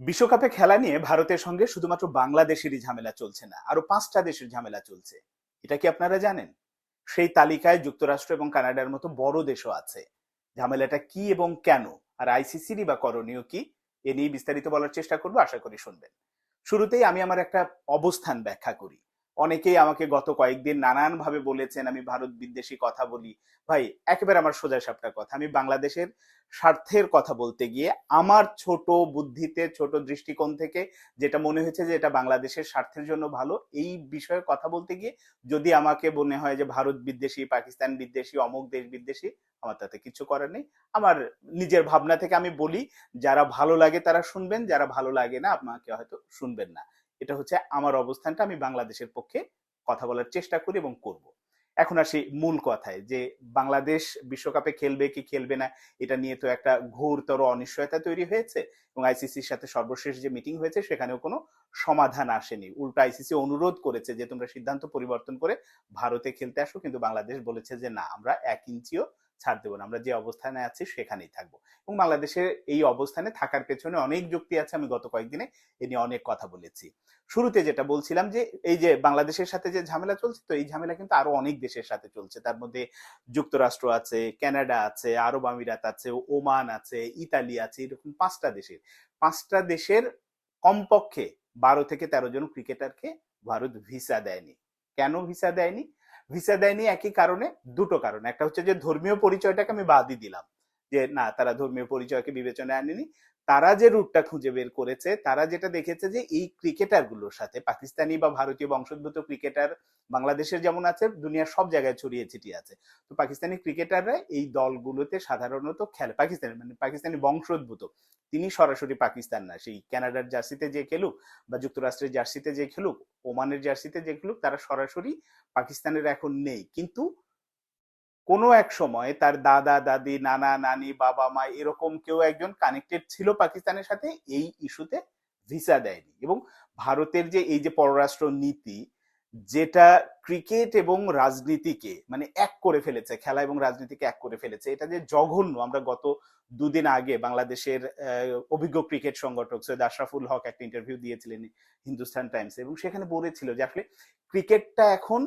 বিশ্বকাপে খেলা নিয়ে ভারতের সঙ্গে শুধুমাত্র বাংলাদেশেরই ঝামেলা চলছে না আরও পাঁচটা দেশের ঝামেলা চলছে। এটা কি আপনারা জানেন? সেই তালিকায় যুক্তরাষ্ট্র এবং কানাডার মতো বড় দেশও আছে। ঝামেলাটা কি এবং কেন, আর আইসিসিরই বা করণীয় কি, এ নিয়ে বিস্তারিত বলার চেষ্টা করব, আশা করি শুনবেন। শুরুতেই আমি আমার একটা অবস্থান ব্যাখ্যা করি। অনেকেই আমাকে গত কয়েকদিন নানান ভাবে বলেছেন, আমি ভারত বিদ্বেষী কথা বলি। ভাই, একেবারে আমার সোজা সাপটা কথা। আমি বাংলাদেশের স্বার্থের কথা বলতে গিয়ে আমার ছোট বুদ্ধিতে, ছোট দৃষ্টিকোণ থেকে যেটা মনে হয়েছে যে এটা বাংলাদেশের স্বার্থের জন্য ভালো, এই বিষয়ে কথা বলতে গিয়ে যদি আমাকে মনে হয় যে ভারত বিদ্বেষী, পাকিস্তান বিদ্বেষী, অমুক দেশ বিদ্বেষী, আমার তাতে কিছু করার নেই। আমার নিজের ভাবনা থেকে আমি বলি, যারা ভালো লাগে তারা শুনবেন, যারা ভালো লাগে না আমাকে হয়তো শুনবেন না। এটা হচ্ছে আমার অবস্থানটা, আমি বাংলাদেশের পক্ষে কথা বলার চেষ্টা করি এবং করব। এখন আসি মূল কথায়, যে বাংলাদেশ বিশ্বকাপে খেলবে কি খেলবে না, এটা নিয়ে তো একটা ঘোরতর অনিশ্চয়তা তৈরি হয়েছে এবং আইসিসির সাথে সর্বশেষ যে মিটিং হয়েছে সেখানেও কোনো সমাধান আসেনি। উল্টো আইসিসি অনুরোধ করেছে যে তোমরা সিদ্ধান্ত পরিবর্তন করে ভারতে খেলতে আসো, কিন্তু বাংলাদেশ বলেছে যে না, আমরা এক ইঞ্চিও ছাড় দেবো না। আমরা যে অবস্থানে আছি সেখানেই থাকব। এবং বাংলাদেশের এই অবস্থানে থাকার পেছনে অনেক যুক্তি আছে, আমি গত কয়েকদিনে এ নিয়ে অনেক কথা বলেছি। শুরুতে যেটা বলছিলাম যে, এই যে বাংলাদেশের সাথে যে ঝামেলা চলছে, তো এই ঝামেলা কিন্তু আরও অনেক দেশের সাথে চলছে। তার মধ্যে যুক্তরাষ্ট্র আছে কানাডা আছে, আরব আমিরাত আছে, ওমান আছে, ইতালি আছে, এরকম পাঁচটা দেশের। পাঁচটা দেশের কমপক্ষে বারো থেকে তেরো জন ক্রিকেটারকে ভারত ভিসা দেয়নি। কেন ভিসা দেয়নি? ভিসা দেয়নি, একই কারণে দুটো কারণ। একটা হচ্ছে যে ধর্মীয় পরিচয়টাকে আমি বাদই দিলাম। যে না, তারা ধর্মীয় পরিচয়কে বিবেচনায় আনেনি। তারা যে রুটটা খুঁজে বের করেছে, তারা যেটা দেখেছে যে এই ক্রিকেটারগুলোর সাথে, পাকিস্তানি বা ভারতীয় বংশোদ্ভূত ক্রিকেটার বাংলাদেশের যেমন আছে, দুনিয়ার সব জায়গায় ছড়িয়ে ছিটিয়ে আছে। তো পাকিস্তানি ক্রিকেটাররা এই দলগুলোতে সাধারণত খেলে, পাকিস্তানি মানে পাকিস্তানি বংশোদ্ভূত। তিনি সরাসরি পাকিস্তান না, সেই কানাডার জার্সিতে যে খেলুক বা যুক্তরাষ্ট্রের জার্সিতে যে খেলুক, ওমানের জার্সিতে যে খেলুক, তারা সরাসরি পাকিস্তানের এখন নেই। কিন্তু কোনো এক সময় তার দাদা, দাদি, নানা, নানি, বাবা, মা এরকম কেউ একজন কানেক্টেড ছিল পাকিস্তানের সাথে, এই ইস্যুতে ভিসা দেয়নি। এবং ভারতের যে এই যে পররাষ্ট্র নীতি, যেটা ক্রিকেট এবং রাজনীতিকে মানে এক করে ফেলেছে, খেলা এবং রাজনীতিকে এক করে ফেলেছে, এটা যে জঘন্য, আমরা গত দুদিন আগে বাংলাদেশের অভিজ্ঞ ক্রিকেট সংগঠক সৈয়দ আশরাফুল হক একটা ইন্টারভিউ দিয়েছিলেন হিন্দুস্তান টাইমস এবং সেখানে বলেছিল যে আসলে ক্রিকেটটা এখন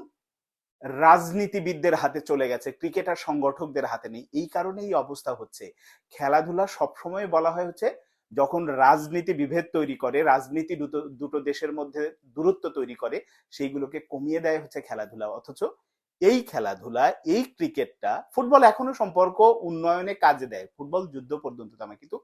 রাজনীতিবিদদের হাতে চলে গেছে, ক্রিকেটার সংগঠকদের হাতে নেই। এই কারণে এই অবস্থা হচ্ছে। খেলাধুলা সবসময় বলা হয় হচ্ছে, যখন রাজনীতি বিভেদ তৈরি করে, রাজনীতি দুটো দুটো দেশের মধ্যে দূরত্ব তৈরি করে, সেইগুলোকে কমিয়ে দেয় হচ্ছে খেলাধুলা। অথচ এই খেলাধুলা, এই ক্রিকেটটা, ফুটবল এখনও সম্পর্ক উন্নয়নে কাজে দেয়। ফুটবল যুদ্ধ পর্যন্ত তামা কিন্তু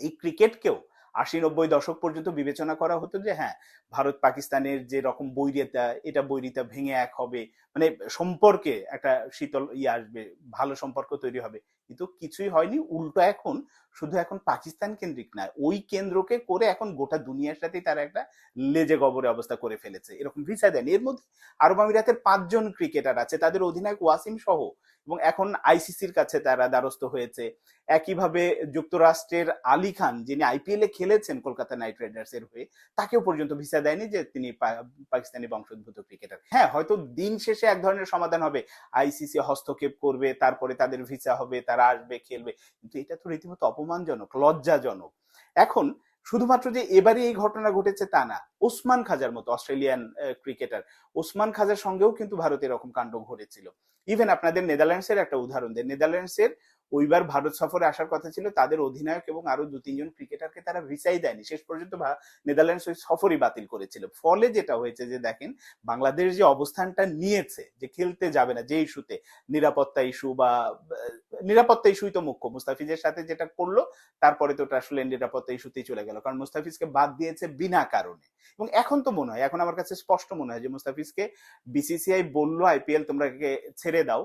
এই ক্রিকেটকেও আশি নব্বই দশক পর্যন্ত বিবেচনা করা হতো যে হ্যাঁ ভারত পাকিস্তানের যে রকম বৈরিতা, এটা বৈরিতা ভেঙে এক হবে। মানে সম্পর্কে একটা শীতল ইয়ে আসবে, ভালো সম্পর্ক তৈরি হবে। কিন্তু কিছুই হয়নি, উল্টো এখন শুধু এখন পাকিস্তান কেন্দ্রিক না ওই কেন্দ্রকে করে এখন গোটা দুনিয়ার সাথে তারা একটা লেজে গবরে অবস্থা করে ফেলেছে। এরকম ভিসা দেন এর মধ্যে আরব আমিরাতের পাঁচজন ক্রিকেটার আছে, তাদের অধিনায়ক ওয়াসিম সহ, এবং এখন আইসিসির কাছে তারা দ্বারস্থ হয়েছে। একইভাবে যুক্তরাষ্ট্রের আলী খান, যিনি আইপিএল এ খেলেছেন কলকাতা নাইট রাইডার্স এর হয়ে, তাকেও পর্যন্ত ভিসা দেয়নি যে তিনি পাকিস্তানি বংশোদ্ভূত ক্রিকেটার। হ্যাঁ হয়তো দিন শেষে এক ধরনের সমাধান হবে। আইসিসি হস্তক্ষেপ করবে, তারপরে তাদের ভিসা হবে, তারা আসবে, খেলবে। কিন্তু এটা তো রীতিমতো অপমানজনক, লজ্জাজনক। এখন শুধুমাত্র যে এবারে এই ঘটনা ঘটেছে তা না, ওসমান খাজার মতো অস্ট্রেলিয়ান ক্রিকেটার, ওসমান খাজার সঙ্গেও কিন্তু ভারতের এরকম কাণ্ড ঘটেছিল। ইভেন আপনাদের নেদারল্যান্ডসের একটা উদাহরণ দেন। নেদারল্যান্ডসের ওইবার ভারত সফরে আসার কথা ছিল, তাদের অধিনায়ক এবং আরও দু, তিনজন ক্রিকেটারকে তারা ভিসাই দেয়নি। শেষ পর্যন্ত নেদারল্যান্ডস ওই সফরই বাতিল করেছিল। ফলে যেটা হয়েছে যে, দেখেন, বাংলাদেশ যে অবস্থানটা নিয়েছে, যে খেলতে যাবে না, যে ইস্যুতে, নিরাপত্তা ইস্যু বা নিরাপত্তা ইস্যুই তো মুখ্য। মুস্তাফিজের সাথে যেটা করল, তারপরে তো আসলে নিরাপত্তা ইস্যুতেই চলে গেল। কারণ মুস্তাফিজকে বাদ দিয়েছে বিনা কারণে। এবং এখন তো মনে হয়, এখন আমার কাছে স্পষ্ট মনে হয় যে, মুস্তাফিজকে বিসিসিআই বলল আইপিএল তোমরা ছেড়ে দাও।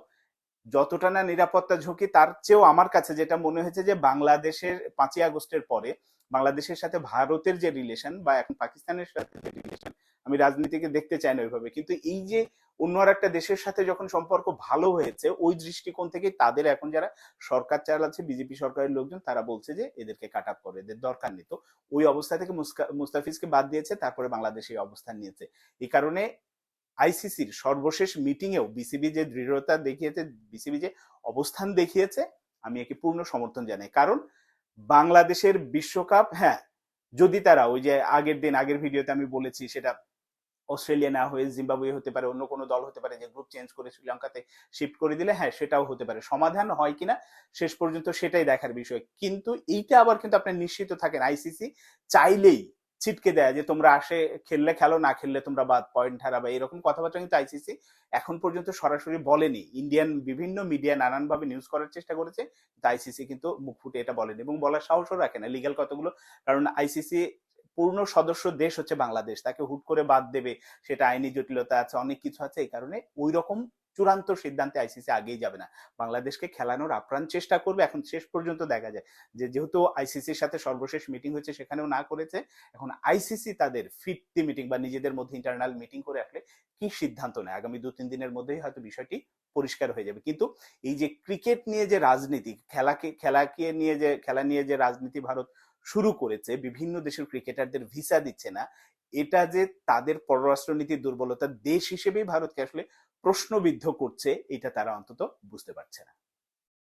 যতটা না নিরাপত্তা ঝুঁকি, তার চেয়েও আমার কাছে যেটা মনে হয়েছে যে বাংলাদেশের পাঁচই আগস্টের পরে বাংলাদেশের সাথে ভারতের যে রিলেশন বা এখন পাকিস্তানের সাথে যে রিলেশন আমি রাজনীতিকে দেখতে চাই না ওইভাবে। কিন্তু এই যে অন্য আর একটা দেশের সাথে যখন সম্পর্ক ভালো হয়েছে, ওই দৃষ্টিকোণ থেকে তাদের এখন যারা সরকার চালাচ্ছে, বিজেপি সরকারের লোকজন, তারা বলছে যে এদেরকে কাট আপ করে, এদের দরকার নেই। তো ওই অবস্থা থেকে মুস্তাফিজকে বাদ দিয়েছে, তারপরে বাংলাদেশ এই অবস্থান নিয়েছে। এই কারণে আইসিসির সর্বশেষ মিটিংয়েও বিসিবি যে দৃঢ়তা দেখিয়েছে, বিসিবি যে অবস্থান দেখিয়েছে, আমি একে পূর্ণ সমর্থন জানাই। কারণ বাংলাদেশের বিশ্বকাপ হ্যাঁ যদি তারা ওই যে আগের দিন, আগের ভিডিওতে আমি বলেছি সেটা অস্ট্রেলিয়া না হয়ে জিম্বাবুয়ে হতে পারে, অন্য কোনো দল হতে পারে যে গ্রুপ চেঞ্জ করে শ্রীলঙ্কাতে শিফট করে দিলে হ্যাঁ সেটাও হতে পারে। সমাধান হয় কিনা, শেষ পর্যন্ত সেটাই দেখার বিষয়। কিন্তু এইটা আবার কিন্তু আপনার নিশ্চিত থাকেন, আইসিসি চাইলেই ছিটকে দেয় যে তোমরা আসে খেললে খেলো, না খেললে তোমরা বাদ পয়েন্ট হারাবে, এরকম কথাবার্তা কিন্তু আইসিসি এখন পর্যন্ত সরাসরি বলেনি। ইন্ডিয়ান বিভিন্ন মিডিয়া নানানভাবে নিউজ করার চেষ্টা করেছে আইসিসি কিন্তু মুখ ফুটে এটা বলেনি এবং বলার সাহসও রাখে না লিগ্যাল কতগুলো, কারণ আইসিসি পূর্ণ সদস্য দেশ হচ্ছে বাংলাদেশ, তাকে হুট করে বাদ দেবে, সেটা আইনি জটিলতা আছে, অনেক কিছু আছে, এই কারণে ওই রকম চূড়ান্ত সিদ্ধান্তে আইসিসি আগেই যাবে না। বাংলাদেশকে খেলানোর আপ্রাণ চেষ্টা করবে, এখন শেষ পর্যন্ত দেখা যায়। যে যেহেতু আইসিসির সাথে সর্বশেষ মিটিং হচ্ছে সেখানেও না করেছে, এখন আইসিসি তাদের ফিফটি মিটিং বা নিজেদের মধ্যে ইন্টারনাল মিটিং করে আসলে কি সিদ্ধান্ত নেয়? আগামী দু তিন দিনের মধ্যেই হয়তো বিষয়টি পরিষ্কার হয়ে যাবে। কিন্তু এই যে ক্রিকেট নিয়ে যে রাজনীতি, খেলাকে খেলাকে নিয়ে যে, খেলা নিয়ে যে রাজনীতি ভারত শুরু করেছে, বিভিন্ন দেশের ক্রিকেটারদের ভিসা দিচ্ছে না, এটা যে তাদের পররাষ্ট্রনীতির দুর্বলতা দেশ হিসেবেই ভারতকে আসলে প্রশ্নবিদ্ধ করছে এটা তারা অন্তত বুঝতে পারছে না।